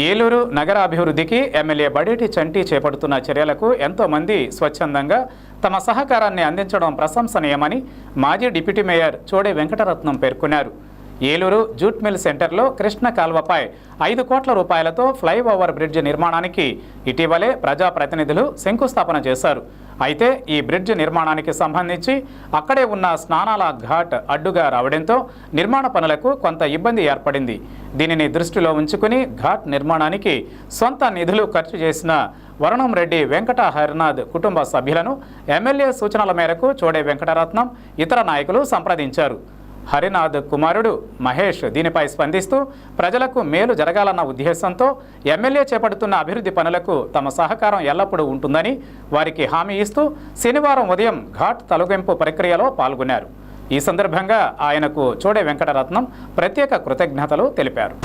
ఏలూరు నగర అభివృద్ధికి ఎమ్మెల్యే బడేటి చంటి చేపడుతున్న చర్యలకు ఎంతోమంది స్వచ్ఛందంగా తమ సహకారాన్ని అందించడం ప్రశంసనీయమని మాజీ డిప్యూటీ మేయర్ చోడే వెంకటరత్నం పేర్కొన్నారు. ఏలూరు జూట్ మిల్ సెంటర్లో కృష్ణ కాల్వపై ఐదు కోట్ల రూపాయలతో ఫ్లైఓవర్ బ్రిడ్జ్ నిర్మాణానికి ఇటీవలే ప్రజాప్రతినిధులు శంకుస్థాపన చేశారు. అయితే ఈ బ్రిడ్జ్ నిర్మాణానికి సంబంధించి అక్కడే ఉన్న స్నానాల ఘాట్ అడ్డుగా రావడంతో నిర్మాణ పనులకు కొంత ఇబ్బంది ఏర్పడింది. దీనిని దృష్టిలో ఉంచుకుని ఘాట్ నిర్మాణానికి సొంత నిధులు ఖర్చు చేసిన వరుణం రెడ్డి వెంకట హరినాథ్ కుటుంబ సభ్యులను ఎమ్మెల్యే సూచనల మేరకు చోడే వెంకటరత్నం ఇతర నాయకులు సంప్రదించారు. హరినాథ్ కుమారుడు మహేష్ దీనిపై స్పందిస్తూ ప్రజలకు మేలు జరగాలన్న ఉద్దేశంతో ఎమ్మెల్యే చేపడుతున్న అభివృద్ధి పనులకు తమ సహకారం ఎల్లప్పుడూ ఉంటుందని వారికి హామీ ఇస్తూ శనివారం ఉదయం ఘాట్ తొలగింపు ప్రక్రియలో పాల్గొన్నారు. ఈ సందర్భంగా ఆయనకు చోడే వెంకటరత్నం ప్రత్యేక కృతజ్ఞతలు తెలిపారు.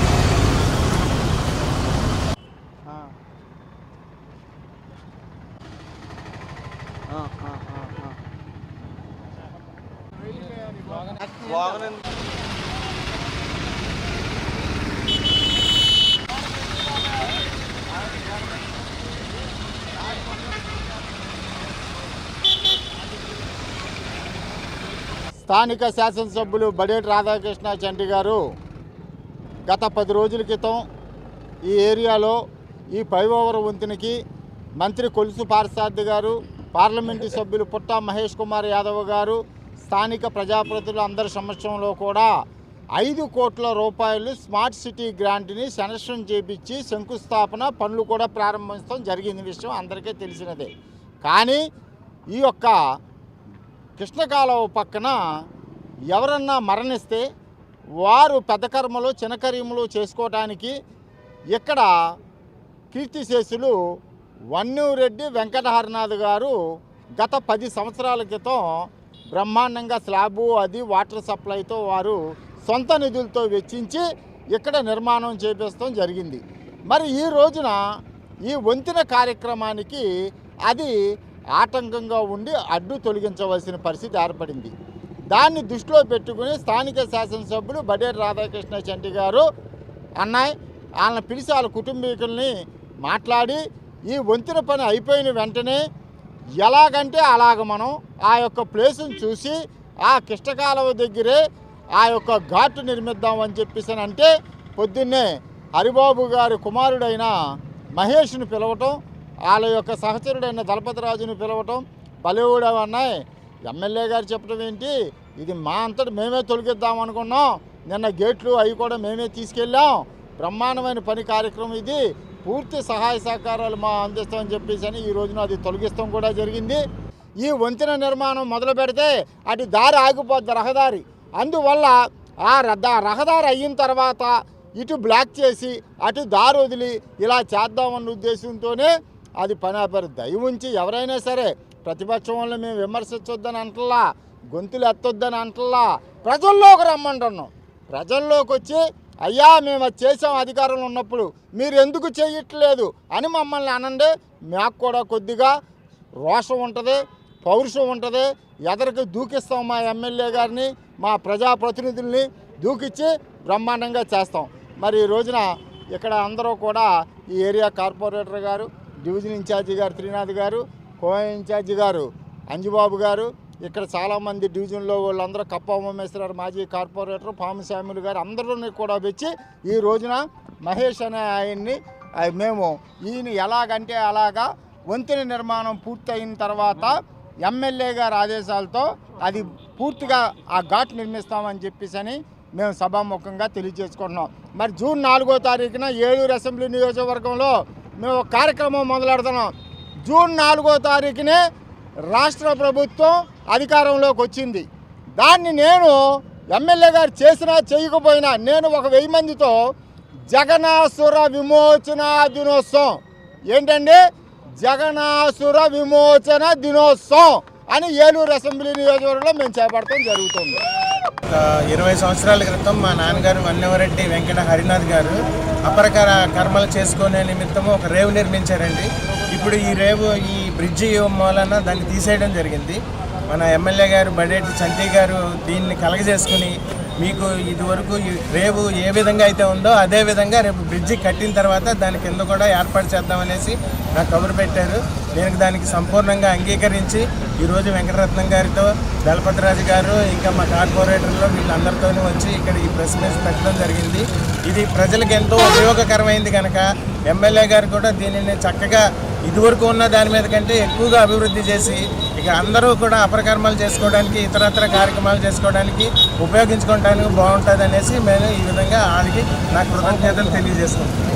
స్థానిక శాసనసభ్యులు బడేటి రాధాకృష్ణ చంటి గారు గత పది రోజుల క్రితం ఈ ఏరియాలో ఈ పైఓవర్ వంతెనకి మంత్రి కొలుసు పారసారథి గారు పార్లమెంటు సభ్యులు పుట్ట మహేష్ కుమార్ యాదవ్ గారు స్థానిక ప్రజాప్రతినిధులు అందరి సమక్షంలో కూడా ఐదు కోట్ల రూపాయలు స్మార్ట్ సిటీ గ్రాంట్ని సెనక్షన్ చేపించి శంకుస్థాపన పనులు కూడా ప్రారంభించడం జరిగింది విషయం అందరికీ తెలిసినదే. కానీ ఈ యొక్క కృష్ణకాలువ పక్కన ఎవరన్నా మరణిస్తే వారు పెద్ద కర్మలు చిన్న చేసుకోవటానికి ఇక్కడ కీర్తిశేషులు వన్నూరెడ్డి వెంకటహరనాథ్ గారు గత పది సంవత్సరాల క్రితం బ్రహ్మాండంగా స్లాబు అది వాటర్ సప్లైతో వారు సొంత నిధులతో వెచ్చించి ఇక్కడ నిర్మాణం చేపిస్తాం జరిగింది. మరి ఈ రోజున ఈ వంతెన కార్యక్రమానికి అది ఆటంకంగా ఉండి అడ్డు తొలగించవలసిన పరిస్థితి ఏర్పడింది. దాన్ని దృష్టిలో పెట్టుకుని స్థానిక శాసనసభ్యులు బడేటి రాధాకృష్ణ చంటి గారు అన్నాయ్ వాళ్ళని పిలిచి వాళ్ళ కుటుంబీకుల్ని మాట్లాడి ఈ వంతెన పని అయిపోయిన వెంటనే ఎలాగంటే అలాగ మనం ఆ యొక్క ప్లేసును చూసి ఆ కిష్టకాలువ దగ్గరే ఆ యొక్క ఘాటు నిర్మిద్దాం అని చెప్పేసి అంటే పొద్దున్నే హరిబాబు గారి కుమారుడైన మహేష్ను పిలవటం వాళ్ళ యొక్క సహచరుడైన దళపతిరాజును పిలవటం బలివుడు అన్నాయి. ఎమ్మెల్యే గారు చెప్పడం ఏంటి? ఇది మా అంతటి మేమే తొలగిద్దాం అనుకున్నాం. నిన్న గేట్లు అవి కూడా మేమే తీసుకెళ్ళాం. బ్రహ్మాండమైన పని కార్యక్రమం ఇది. పూర్తి సహాయ సహకారాలు మా అందిస్తామని చెప్పేసి అని ఈ రోజున అది తొలగిస్తాం కూడా జరిగింది. ఈ వంతెన నిర్మాణం మొదలు పెడితే అటు దారి ఆగిపోద్ది రహదారి. అందువల్ల ఆ రహదారి అయిన తర్వాత ఇటు బ్లాక్ చేసి అటు దారి వదిలి ఇలా చేద్దామన్న ఉద్దేశంతోనే అది పని ఆపారు దయ ఉంచి ఎవరైనా సరే ప్రతిపక్షం వల్ల మేము విమర్శించొద్దని అంటల్లా గొంతులు ఎత్తొద్దని అంటలా ప్రజల్లోకి రమ్మంటున్నాం. ప్రజల్లోకి వచ్చి అయ్యా మేము అది చేసాం అధికారంలో ఉన్నప్పుడు. మీరు ఎందుకు చేయట్లేదు అని మమ్మల్ని అనండి. మాకు కూడా కొద్దిగా రోషం ఉంటుంది పౌరుషం ఉంటుంది. ఎదరికి దూకిస్తాం మా ఎమ్మెల్యే గారిని మా ప్రజాప్రతినిధుల్ని దూకిచ్చి బ్రహ్మాండంగా చేస్తాం. మరి ఈ రోజున ఇక్కడ అందరూ కూడా ఈ ఏరియా కార్పొరేటర్ గారు డివిజన్ ఇన్ఛార్జి గారు త్రినాథ్ గారు కో ఇన్ఛార్జి గారు అంజుబాబు గారు ఇక్కడ చాలామంది డివిజన్లో వాళ్ళందరూ కప్ప ఉమేశ్వర మాజీ కార్పొరేటర్ పాముస్వాములు గారు అందరిని కూడా వచ్చి ఈ రోజున మహేష్ అనే ఆయన్ని మేము ఈయన ఎలాగంటే అలాగా వంతెన నిర్మాణం పూర్తయిన తర్వాత ఎమ్మెల్యే గారి ఆదేశాలతో అది పూర్తిగా ఆ ఘాట్ నిర్మిస్తామని చెప్పేసి అని మేము సభాముఖంగా తెలియజేసుకుంటున్నాం. మరి జూన్ నాలుగో తారీఖున ఏలూరు అసెంబ్లీ నియోజకవర్గంలో మేము ఒక కార్యక్రమం మొదలెడుతున్నాం. జూన్ నాలుగో తారీఖునే రాష్ట్ర ప్రభుత్వం అధికారంలోకి వచ్చింది. దాన్ని నేను ఎమ్మెల్యే గారు చేసినా చేయకపోయినా నేను ఒక వెయ్యి మందితో జగనాసుర విమోచన దినోత్సవం. ఏంటండి? జగనాసుర విమోచన దినోత్సవం అని ఏలూరు అసెంబ్లీ నియోజకవర్గంలో మేము చేపడటం జరుగుతుంది. ఇరవై సంవత్సరాల క్రితం మా నాన్నగారు వన్నెవరెడ్డి వెంకట హరినాథ్ గారు అపరకర కర్మలు చేసుకునే నిమిత్తము ఒక రేవు నిర్మించారండి. ఇప్పుడు ఈ రేవు ఈ బ్రిడ్జి మూలన దాన్ని తీసేయడం జరిగింది. మన ఎమ్మెల్యే గారు బడేటి చంటి గారు దీన్ని కలగజేసుకుని మీకు ఇదివరకు రేపు ఏ విధంగా అయితే ఉందో అదే విధంగా రేపు బ్రిడ్జి కట్టిన తర్వాత దాని కింద కూడా ఏర్పాటు చేద్దామనేసి నాకు కబురు పెట్టారు. నేను దానికి సంపూర్ణంగా అంగీకరించి ఈరోజు వెంకటరత్నం గారితో దళపతిరాజు గారు ఇంకా మా కార్పొరేటర్లో వీళ్ళందరితో వచ్చి ఇక్కడ ఈ ప్రెస్ మీట్ పెట్టడం జరిగింది. ఇది ప్రజలకు ఎంతో ఉపయోగకరమైంది కనుక ఎమ్మెల్యే గారు కూడా దీనిని చక్కగా ఇదివరకు ఉన్న దాని మీద కంటే ఎక్కువగా అభివృద్ధి చేసి ఇక అందరూ కూడా అపరకర్మాలు చేసుకోవడానికి ఇతరత్ర కార్యక్రమాలు చేసుకోవడానికి ఉపయోగించుకోవడానికి బాగుంటుంది అనేసి నేను ఈ విధంగా వాళ్ళకి నా కృతజ్ఞతలు తెలియజేసుకుంటున్నాను